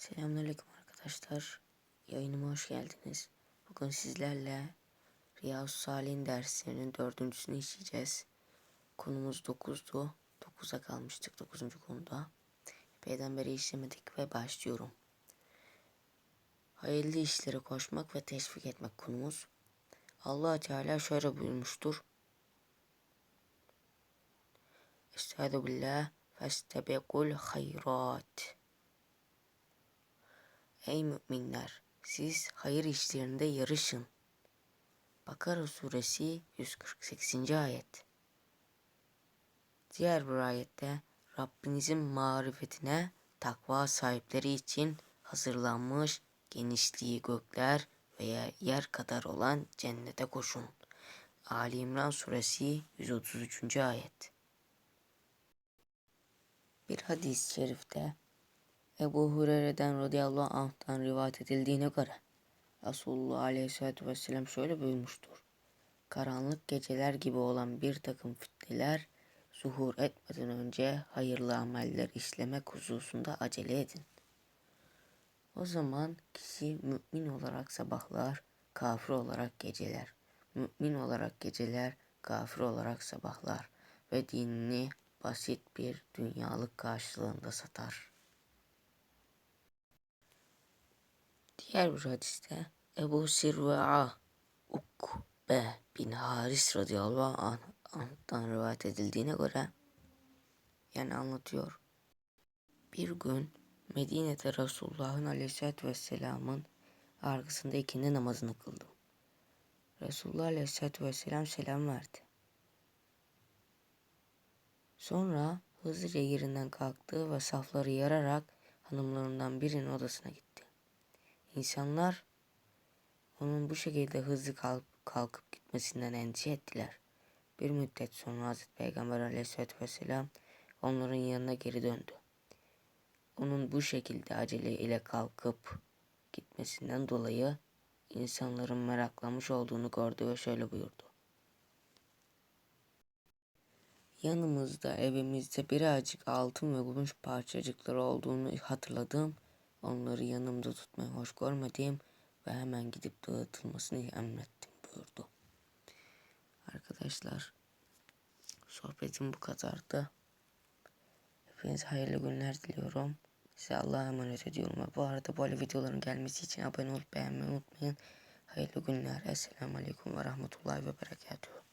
Selamünaleyküm arkadaşlar. Yayınıma hoş geldiniz. Bugün sizlerle Riyazu Salih'in derslerinin dördüncüsünü işleyeceğiz. Konumuz 9'du. 9'a kalmıştık 9. konuda. Peygamberi işlemedik ve başlıyorum. Hayırlı işlere koşmak ve teşvik etmek konumuz. allah Teala şöyle buyurmuştur. Estaizu billah festebekul hayrat. Ey müminler! Siz hayır işlerinde yarışın. Bakara suresi 148. ayet. Diğer bir ayette Rabbinizin marifetine takva sahipleri için hazırlanmış genişliği gökler veya yer kadar olan cennete koşun. Ali İmran suresi 133. ayet. Bir hadis-i şerifte Ebu Hureyre'den radıyallahu anh'tan rivayet edildiğine göre Resulullah aleyhissalatü vesselam şöyle buyurmuştur. Karanlık geceler gibi olan bir takım fitneler zuhur etmeden önce hayırlı ameller işlemek hususunda acele edin. O zaman kişi mümin olarak sabahlar, kafir olarak geceler. Mümin olarak geceler, kafir olarak sabahlar ve dinini basit bir dünyalık karşılığında satar. Diğer bir hadiste Ebu Sirve'a Ukbe bin Haris radıyallahu anh, anh'tan rivayet edildiğine göre yani anlatıyor. Bir gün Medine'de Resulullah'ın aleyhissalatü vesselamın arkasında ikindi namazını kıldım. Resulullah aleyhissalatü vesselam selam verdi. Sonra hızlıca yerinden kalktı ve safları yararak hanımlarından birinin odasına gitti. İnsanlar onun bu şekilde hızlı kalk kalkıp gitmesinden endişe ettiler. Bir müddet sonra Hazreti Peygamber aleyhissalatü vesselam onların yanına geri döndü. Onun bu şekilde acele ile kalkıp gitmesinden dolayı insanların meraklamış olduğunu gördü ve şöyle buyurdu. Yanımızda evimizde birazcık altın ve gümüş parçacıkları olduğunu hatırladım. Onları yanımda tutmayı hoş görmediğim ve hemen gidip dağıtılmasını emrettim buyurdu. Arkadaşlar sohbetim bu kadardı. Hepinize hayırlı günler diliyorum. Size Allah'a emanet ediyorum. Bu arada böyle videoların gelmesi için abone olup beğenmeyi unutmayın. Hayırlı günler. Esselamu Aleyküm ve Rahmetullahi ve Berekatuhu.